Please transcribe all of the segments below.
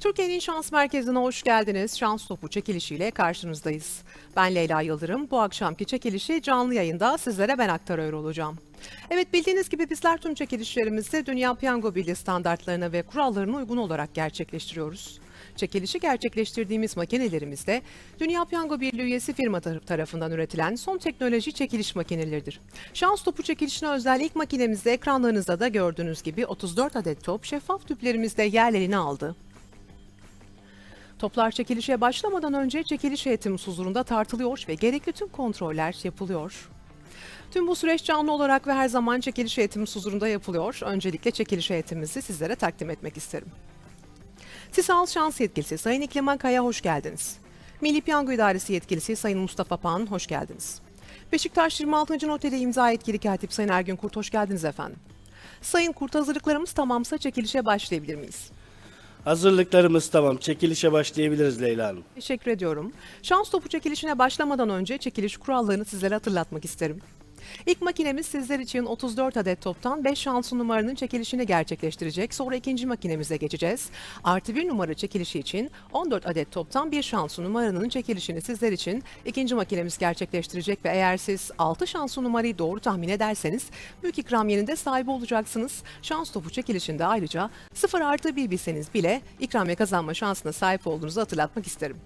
Türkiye'nin Şans Merkezi'ne hoş geldiniz. Şans Topu çekilişiyle karşınızdayız. Ben Leyla Yıldırım. Bu akşamki çekilişi canlı yayında sizlere ben aktarıyor olacağım. Evet bildiğiniz gibi bizler tüm çekilişlerimizi Dünya Piyango Birliği standartlarına ve kurallarına uygun olarak gerçekleştiriyoruz. Çekilişi gerçekleştirdiğimiz makinelerimizde Dünya Piyango Birliği üyesi firma tar- tarafından üretilen son teknoloji çekiliş makineleridir. Şans topu çekilişine özel ilk makinemizde ekranlarınızda da gördüğünüz gibi 34 adet top şeffaf tüplerimizde yerlerini aldı. Toplar çekilişe başlamadan önce çekiliş heyetimiz huzurunda tartılıyor ve gerekli tüm kontroller yapılıyor. Tüm bu süreç canlı olarak ve her zaman çekiliş heyetimiz huzurunda yapılıyor. Öncelikle çekiliş heyetimizi sizlere takdim etmek isterim. Sisal Şans Yetkilisi Sayın İklim Kaya hoş geldiniz. Milli Piyango İdaresi Yetkilisi Sayın Mustafa Pan hoş geldiniz. Beşiktaş 26. Noteri imza yetkili katip Sayın Ergün Kurt hoş geldiniz efendim. Sayın Kurt hazırlıklarımız tamamsa çekilişe başlayabilir miyiz? Hazırlıklarımız tamam. Çekilişe başlayabiliriz Leyla Hanım. Teşekkür ediyorum. Şans topu çekilişine başlamadan önce çekiliş kurallarını sizlere hatırlatmak isterim. İlk makinemiz sizler için 34 adet toptan 5 şans numaranın çekilişini gerçekleştirecek. Sonra ikinci makinemize geçeceğiz. Artı bir numara çekilişi için 14 adet toptan bir şans numaranın çekilişini sizler için ikinci makinemiz gerçekleştirecek ve eğer siz 6 şans numarayı doğru tahmin ederseniz büyük ikramiyenin de sahibi olacaksınız. Şans topu çekilişinde ayrıca 0 artı 1 bilseniz bile ikramiye kazanma şansına sahip olduğunuzu hatırlatmak isterim.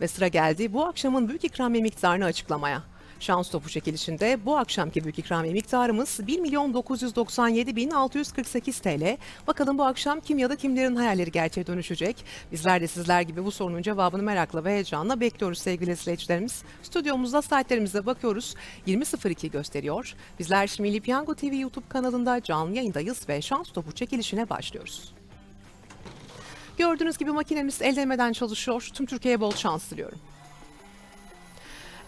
Ve sıra geldi bu akşamın büyük ikramiye miktarını açıklamaya. Şans topu çekilişinde bu akşamki büyük ikramiye miktarımız 1 milyon 997 bin 648 TL. Bakalım bu akşam kim ya da kimlerin hayalleri gerçeğe dönüşecek? Bizler de sizler gibi bu sorunun cevabını merakla ve heyecanla bekliyoruz sevgili izleyicilerimiz. Stüdyomuzda saatlerimize bakıyoruz. 20.02 gösteriyor. Bizler Milli Piyango TV YouTube kanalında canlı yayındayız ve şans topu çekilişine başlıyoruz. Gördüğünüz gibi makinemiz el değmeden çalışıyor. Tüm Türkiye'ye bol şans diliyorum.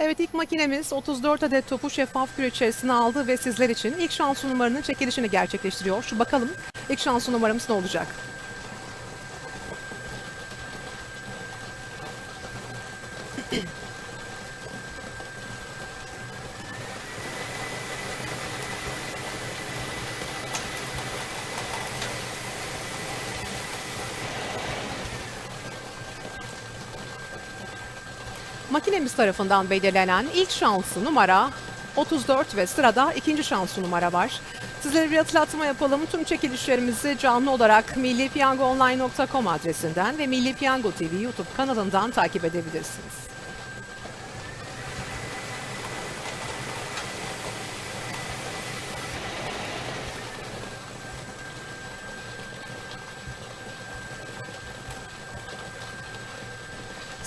Evet ilk makinemiz 34 adet topu şeffaf küre içerisine aldı ve sizler için ilk şans numaranın çekilişini gerçekleştiriyor. Şu bakalım ilk şans numaramız ne olacak? Makinemiz tarafından belirlenen ilk şansı numara 34 ve sırada ikinci şansı numara var. Sizlere bir hatırlatma yapalım. Tüm çekilişlerimizi canlı olarak millipiyangoonline.com adresinden ve Milli Piyango TV YouTube kanalından takip edebilirsiniz.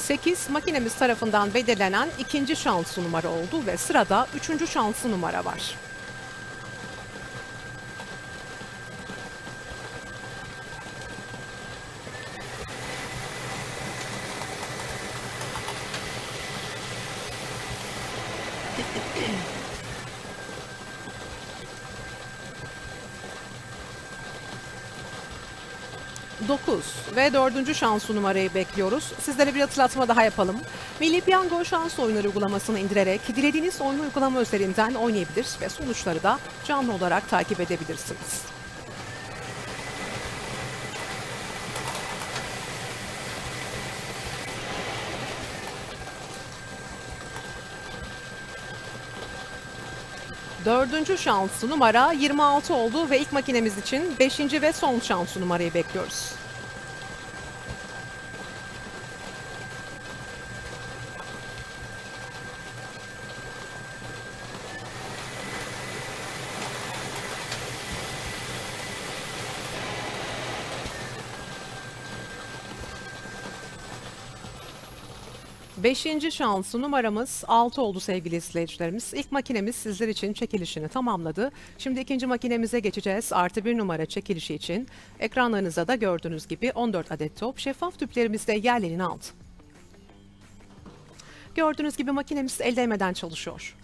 Sekiz makinemiz tarafından belirlenen ikinci şansı numara oldu ve sırada üçüncü şansı numara var. Dokuz ve dördüncü şansı numarayı bekliyoruz. Sizlere bir hatırlatma daha yapalım. Milli Piyango şans oyunları uygulamasını indirerek dilediğiniz oyun uygulama üzerinden oynayabilir ve sonuçları da canlı olarak takip edebilirsiniz. Dördüncü şansı numara 26 oldu ve ilk makinemiz için beşinci ve son şansı numarayı bekliyoruz. Beşinci şansı numaramız 6 oldu sevgili izleyicilerimiz. İlk makinemiz sizler için çekilişini tamamladı. Şimdi ikinci makinemize geçeceğiz. Artı bir numara çekilişi için ekranlarınızda da gördüğünüz gibi 14 adet top şeffaf tüplerimizde yerlerini aldı. Gördüğünüz gibi makinemiz el değmeden çalışıyor.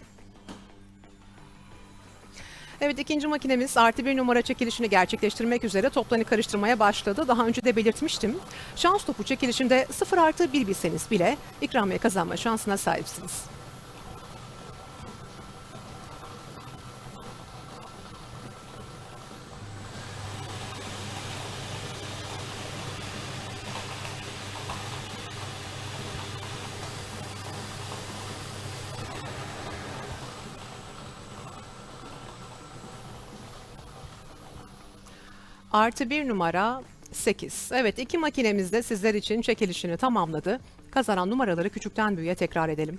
Evet ikinci makinemiz artı bir numara çekilişini gerçekleştirmek üzere toplarını karıştırmaya başladı. Daha önce de belirtmiştim. Şans topu çekilişinde 0 artı 1 bilseniz bile ikramiye kazanma şansına sahipsiniz. Artı bir numara 8. Evet iki makinemiz de sizler için çekilişini tamamladı. Kazanan numaraları küçükten büyüğe tekrar edelim.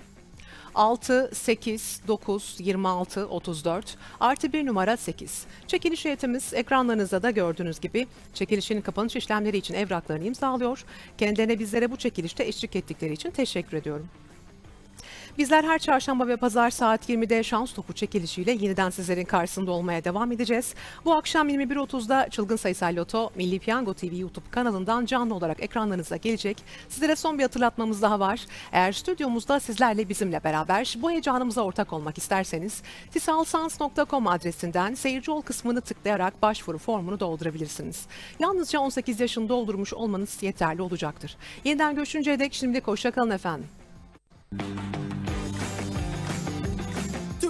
6, 8, 9, 26, 34 artı bir numara 8. Çekiliş heyetimiz ekranlarınızda da gördüğünüz gibi çekilişin kapanış işlemleri için evraklarını imzalıyor. Kendilerine bizlere bu çekilişte eşlik ettikleri için teşekkür ediyorum. Bizler her çarşamba ve pazar saat 20'de şans topu çekilişiyle yeniden sizlerin karşısında olmaya devam edeceğiz. Bu akşam 21.30'da Çılgın Sayısal Loto Milli Piyango TV YouTube kanalından canlı olarak ekranlarınıza gelecek. Sizlere son bir hatırlatmamız daha var. Eğer stüdyomuzda sizlerle bizimle beraber bu heyecanımıza ortak olmak isterseniz tisalsans.com adresinden seyirci ol kısmını tıklayarak başvuru formunu doldurabilirsiniz. Yalnızca 18 yaşını doldurmuş olmanız yeterli olacaktır. Yeniden görüşünceye dek şimdilik hoşçakalın efendim.